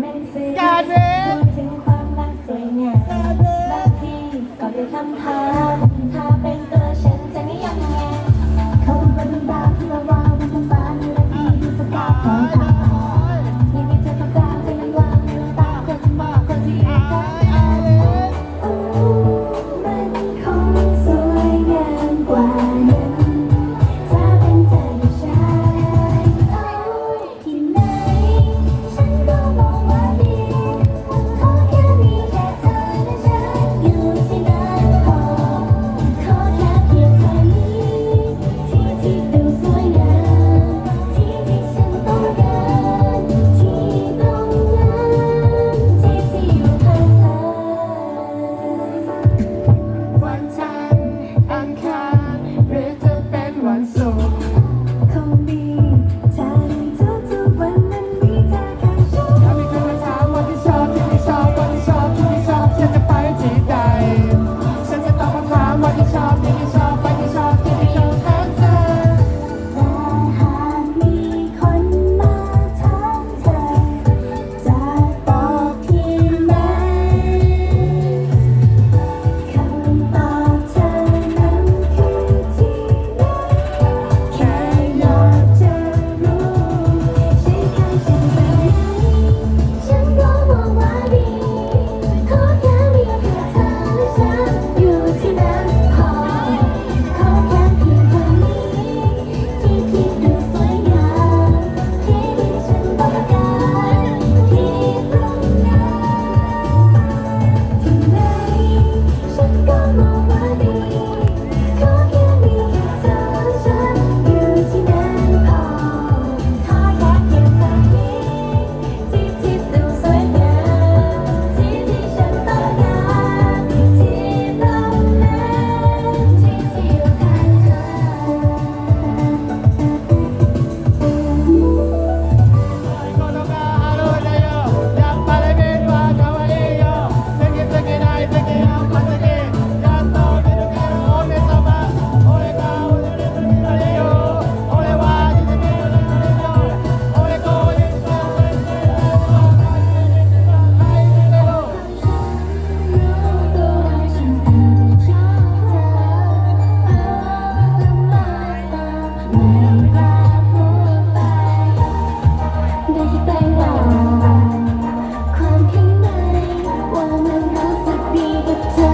แม่นซื้อรวมถึงความรักสวยงามบางทีก็ได้ทำทาง 我